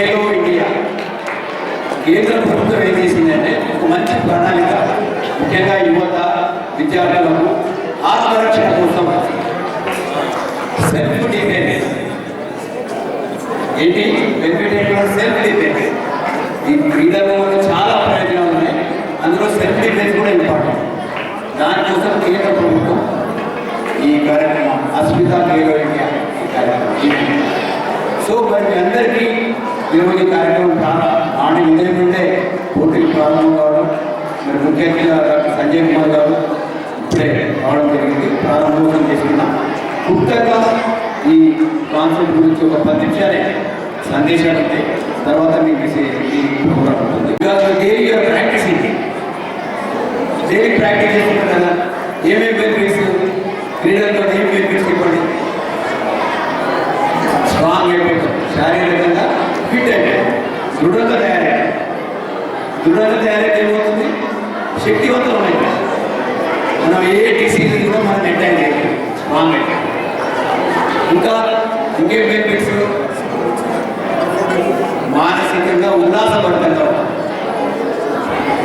Khelo India కేంద్ర ప్రభుత్వం ఏం చేసిందంటే ఒక మంచి ప్రణాళిక ముఖ్యంగా యువత విద్యార్థులకు ఆత్మరక్షణ కోసం సెల్ఫ్ డిఫెన్స్ ఏంటి? సెల్ఫ్ డిఫెన్స్ ఈ క్రీడలో చాలా ప్రయోజనాలు ఉన్నాయి అందులో సెల్ఫ్ డిఫెన్స్ కూడా ఇంపార్టెంట్ దానికోసం కేంద్ర ప్రభుత్వం ఈ కార్యక్రమం అస్మిత ఖేలో ఇండియా ఈ కార్యక్రమం ఈ- సో మరి మీ అందరికీ ఈరోజు ఈ కార్యక్రమం చాలా నాటి ఉదయం నుండే పోటీలు ప్రారంభం కావడం మరి ముఖ్య అతిథిగా డాక్టర్ సంజయ్ కుమార్ గారు ఇప్పుడే రావడం జరిగింది. ప్రారంభోత్సవం చేసుకున్నాం ముఖ్యంగా ఈ కాన్సెప్ట్ గురించి ఒక పది నిమిషాలే సందేశాలు ఉంటాయి తర్వాత మీకు ఈ- ప్రోగ్రామ్ ఉంటుంది. డైలీ ప్రాక్టీస్ ఇది? డైలీ ప్రాక్టీస్ చేసుకుంటారు కదా. ఏమేమి బెనిఫిట్స్ క్రీడలతో ఏం బెనిఫిట్స్ ఇవ్వండి స్ట్రాంగ్ అయిపోతాం శారీరకంగా ఫిట్ అయిపోతాం దృఢంగా తయారవుతాం దృఢంగా తయారైతే ఏమవుతుంది శక్తివంతం అయిపోతాం మనం ఏ డిసీజ్ కూడా మనం మెయింటైన్ చేయలేం స్ట్రాంగ్ అయిపోతాం ఇంకా ఇంకేం బెనిఫిట్స్ మానసికంగా ఉల్లాసపడతాం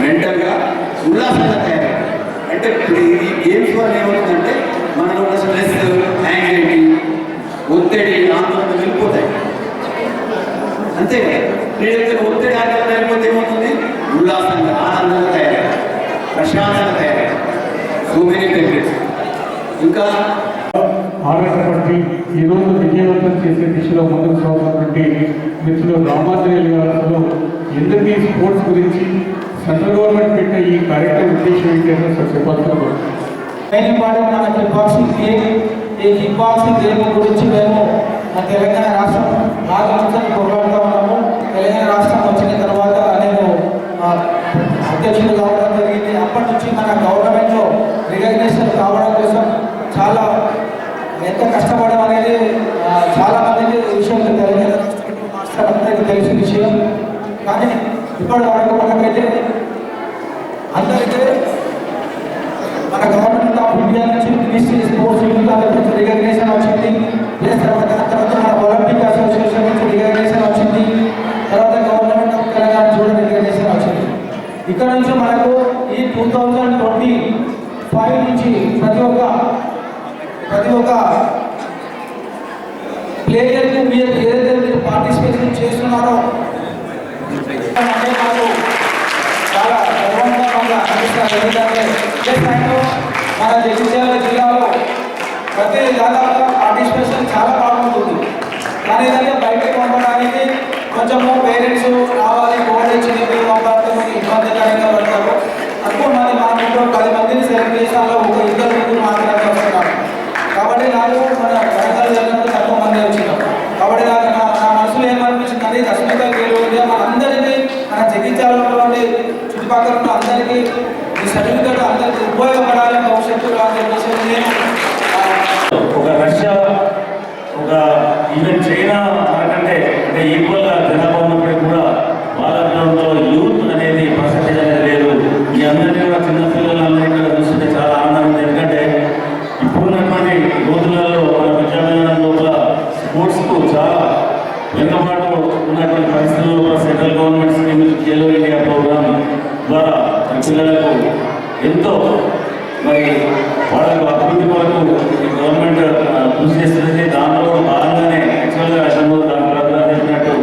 మెంటల్గా ఉల్లాసంగా తయారు అంటే ఇప్పుడు ఈ గేమ్స్ వల్ల ఏమవుతుందంటే మనలో ఉన్న స్ట్రెస్ యాంగ్జైటీ ఒత్తిడి ఆందోళన వెళ్ళిపోతాయి. అంతే. కదా ఒత్తిడి ఆందోళన వెళ్ళిపోతే ఏమవుతుంది? ఉల్లాసంగా ఆనందంగా తయారు ప్రశాంతంగా తయారు సో మెనీ బెనిఫిట్స్ ఇంకా ఆరాటపడి ఈరోజు విజయవంతం చేసే దిశలో ముందుకు సాగుతున్నటువంటి మిత్రులు రామాంజనేయులు గారు ఎందుకు ఈ స్పోర్ట్స్ గురించి సెంట్రల్ గవర్నమెంట్ పెట్టిన ఈ కార్యక్రమం ఉద్దేశం ఏంటంటే సార్ చెప్పాల్సిన మెయిన్ ఇంపార్టెంట్ మన కిక్ బాక్సింగ్ గేమ్ ఈ కిక్ బాక్సింగ్ గేమ్ గురించి మేము మన తెలంగాణ రాష్ట్రం బాగా నుంచి పోరాడుతూ ఉన్నాము. తెలంగాణ రాష్ట్రం వచ్చిన తర్వాత నేను ఆ, అధ్యక్షుడు కావడం జరిగింది. అప్పటి నుంచి మన గవర్నమెంట్లో రికగ్నేషన్ కావడం కోసం చాలా ఎంత కష్టపడడం అనేది చాలా మందికి విషయం తెలియదు. మాస్టర్ అందరికీ తెలిసిన విషయం. కానీ ఇప్పటి వరకు మనకైతే అందరికీ మన గవర్నమెంట్ ఆఫ్ ఇండియా నుంచి మినిస్ట్రీ స్పోర్ట్స్ ఇండియా నుంచి రికగ్నేషన్ వచ్చింది. ప్లస్ తర్వాత తర్వాత మన ఒలింపిక్ అసోసియేషన్ నుంచి రికగ్నేషన్ వచ్చింది. తర్వాత గవర్నమెంట్ ఆఫ్ తెలంగాణ నుంచి కూడా రికగ్నేషన్ వచ్చింది. ఇక్కడ నుంచి మనకు ఈ టూ థౌజండ్ ట్వంటీ ఫైవ్ నుంచి ప్రతి ఒక్క ప్రతి ఒక్క ప్లేయర్కి మీరు ఏదైతే మీరు పార్టిసిపేషన్ చేస్తున్నారో అంటే మాకు చాలా గర్వంగా మాకు ఎందుకంటే ఇదే టైంలో మన జగిత్యాల జిల్లాలో ప్రతి దాదాపుగా పార్టిసిపేషన్ చాలా అందరికీ ఈ సర్టిఫికెట్ అందరికీ ఉపయోగపడాలి భవిష్యత్తులో అని చెప్పేసి నేను ఒక రష్యా ఒక ఈవెన్ చైనా మనకంటే అంటే ఈక్వల్గా జనాభా ఉన్నప్పటికీ కూడా భారతదేశంలో యూత్ అనేది పర్సంటేజ్ అనేది లేదు ఈ అందరినీ కూడా చిన్నపిల్లలందరినీ కూడా చూస్తుంటే చాలా ఆనందం ఉంది ఎందుకంటే ఇప్పుడున్నటువంటి రోజులలో మన విద్యాలయం లోపల స్పోర్ట్స్కు చాలా వెనుకబాటు ఉన్నటువంటి పరిస్థితుల్లో కూడా central government scheme Khelo India program ద్వారా మన పిల్లలకు ఎంతో మరి వాళ్ళ అభివృద్ధి కొరకు ఈ గవర్నమెంట్ కృషి చేస్తుంది దానిలో భాగంగానే యాక్చువల్గా అసలు డాక్టర్ అబ్దుల్లా చెప్పినట్టు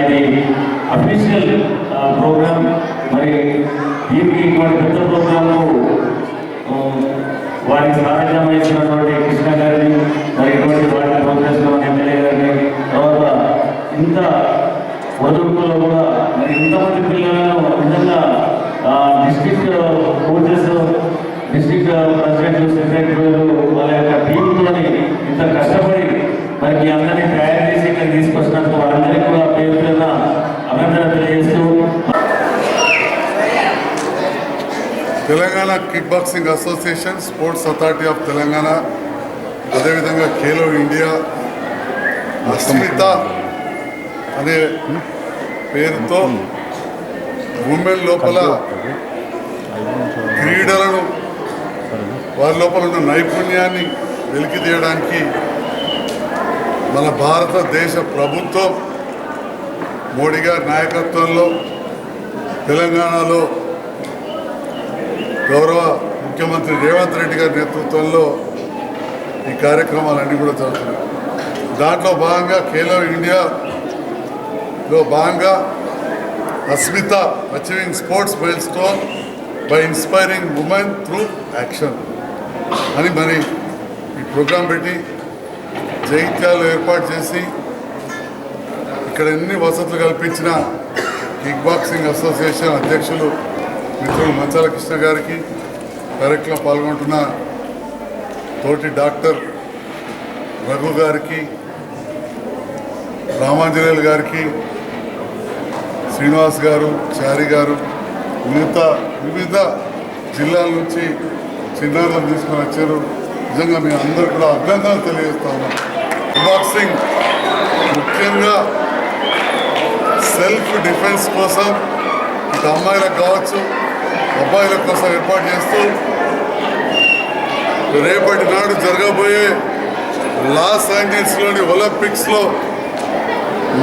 ఇది అఫీషియల్ ప్రోగ్రామ్ మరి దీనికి ఇటువంటి పెద్ద ప్రోగ్రాము వారికి సహాయం వహించినటువంటి కృష్ణ గారిని మరి ఇటువంటి వాటిని ప్రోత్సహిస్తున్న ఎమ్మెల్యే గారిని. తర్వాత ఇంత Telangana kick boxing association sports authority of Telangana అదేవిధంగా ఖేలో ఇండియా అస్మిత అనే పేరుతో ఉమెన్ లోపల క్రీడలను వారి లోపల ఉన్న నైపుణ్యాన్ని వెలికి తీయడానికి మన భారతదేశ ప్రభుత్వం మోడీ గారి నాయకత్వంలో తెలంగాణలో గౌరవ ముఖ్యమంత్రి రేవంత్ రెడ్డి గారి నేతృత్వంలో ఈ కార్యక్రమాలన్నీ కూడా జరుగుతున్నాయి. దాంట్లో భాగంగా ఖేలో ఇండియాలో భాగంగా Asmita achieving sports milestone by inspiring women through action. అని మరి ఈ ప్రోగ్రాం పెట్టి జైత్యాలు ఏర్పాటు చేసి ఇక్కడ ఎన్ని వసతులు కల్పించిన కిక్ బాక్సింగ్ అసోసియేషన్ అధ్యక్షులు మిత్రులు మంచాల కృష్ణ గారికి డైరెక్ట్లో పాల్గొంటున్న తోటి డాక్టర్ రఘు గారికి రామాంజనేయులు గారికి శ్రీనివాస్ గారు చారి గారు మిగతా వివిధ జిల్లాల నుంచి చిన్నారులను తీసుకొని వచ్చారు. నిజంగా మీ అందరూ కూడా అభినందనలు తెలియజేస్తా ఉన్నాం. బాక్సింగ్ ముఖ్యంగా సెల్ఫ్ డిఫెన్స్ కోసం ఇటు అమ్మాయిలకు కావచ్చు అబ్బాయిల కోసం ఏర్పాటు చేస్తూ రేపటి నాడు జరగబోయే లాస్ ఏంజల్స్లోని ఒలింపిక్స్లో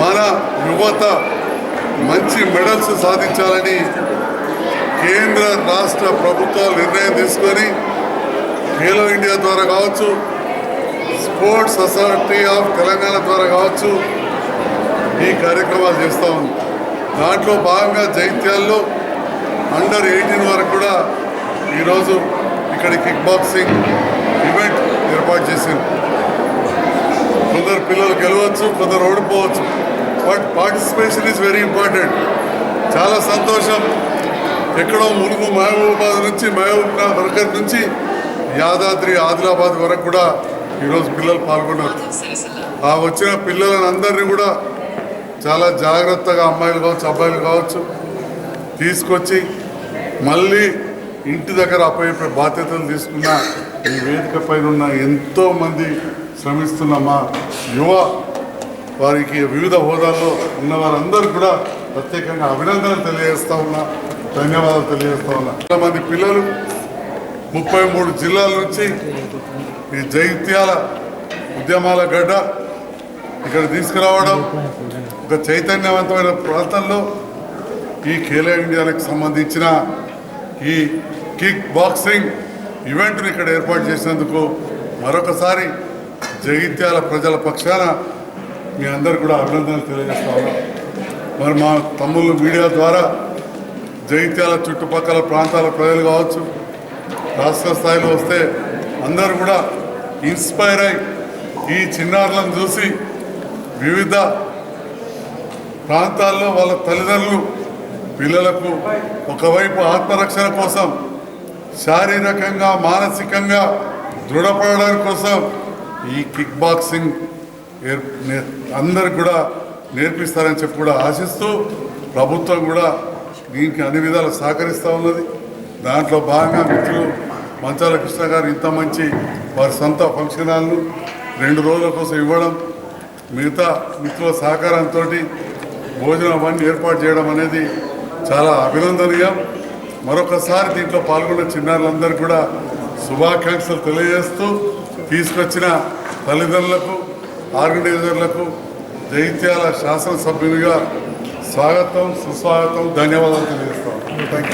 మన యువత మంచి మెడల్స్ సాధించాలని కేంద్ర రాష్ట్ర ప్రభుత్వాలు నిర్ణయం తీసుకొని ఖేలో ఇండియా ద్వారా కావచ్చు స్పోర్ట్స్ అథారిటీ ఆఫ్ తెలంగాణ ద్వారా కావచ్చు ఈ కార్యక్రమాలు చేస్తూ ఉంది దాంట్లో భాగంగా జైత్యాల్లో అండర్ ఎయిటీన్ వరకు కూడా ఈరోజు ఇక్కడ కిక్ బాక్సింగ్ ఈవెంట్ ఏర్పాటు చేసింది కొందరు పిల్లలు గెలవచ్చు కొందరు ఓడిపోవచ్చు. But participation is very important చాలా సంతోషం. ఎక్కడో ములుగు మహబూబాబాద్ నుంచి మహబూబ్నా వరకత్ నుంచి యాదాద్రి ఆదిలాబాద్ వరకు కూడా ఈరోజు పిల్లలు పాల్గొన్నారు. ఆ వచ్చిన పిల్లలను అందరినీ కూడా చాలా జాగ్రత్తగా అమ్మాయిలు కావచ్చు అబ్బాయిలు కావచ్చు తీసుకొచ్చి మళ్ళీ ఇంటి దగ్గర అప్పయ్యే బాధ్యతలు తీసుకున్న ఈ వేదిక పైన ఉన్న ఎంతో మంది శ్రమిస్తున్న మా యువ వారికి వివిధ హోదాల్లో ఉన్న వారందరూ కూడా ప్రత్యేకంగా అభినందనలు తెలియజేస్తా ఉన్నా. ధన్యవాదాలు తెలియజేస్తా ఉన్నా. చాలా మంది పిల్లలు ముప్పై మూడు జిల్లాల నుంచి ఈ జైత్యాల ఉద్యమాల గడ్డ ఇక్కడ తీసుకురావడం ఒక చైతన్యవంతమైన ప్రాంతంలో ఈ ఖేలో ఇండియాలకు సంబంధించిన ఈ కిక్ బాక్సింగ్ ఈవెంట్ని ఇక్కడ ఏర్పాటు చేసినందుకు మరొకసారి జగిత్యాల ప్రజల పక్షాన మీ అందరు కూడా అభినందనలు తెలియజేస్తా ఉన్నాం. మరి మా తమ్ముళ్ళు మీడియా ద్వారా జగిత్యాల చుట్టుపక్కల ప్రాంతాల ప్రజలు కావచ్చు రాష్ట్ర స్థాయిలో వస్తే అందరూ కూడా ఇన్స్పైర్ అయి ఈ చిన్నారులను చూసి వివిధ ప్రాంతాల్లో వాళ్ళ తల్లిదండ్రులు పిల్లలకు ఒకవైపు ఆత్మరక్షణ కోసం శారీరకంగా మానసికంగా దృఢపడడానికి కోసం ఈ కిక్ బాక్సింగ్ అందరికి కూడా నేర్పిస్తారని చెప్పి కూడా ఆశిస్తూ ప్రభుత్వం కూడా దీనికి అన్ని విధాలు సహకరిస్తూ ఉన్నది. దాంట్లో భాగంగా మిత్రులు మంచాల కృష్ణ గారు ఇంత మంచి వారి సొంత ఫంక్షన్ హాల్ను రెండు రోజుల కోసం ఇవ్వడం మిగతా మిత్రుల సహకారంతో భోజనం అవన్నీ ఏర్పాటు చేయడం అనేది చాలా అభినందనీయం. మరొకసారి దీంట్లో పాల్గొన్న చిన్నారులందరూ కూడా శుభాకాంక్షలు తెలియజేస్తూ తీసుకొచ్చిన తల్లిదండ్రులకు ఆర్గనైజర్లకు జైత్యాల శాసనసభ్యునిగా స్వాగతం సుస్వాగతం ధన్యవాదాలు తెలియజేస్తాను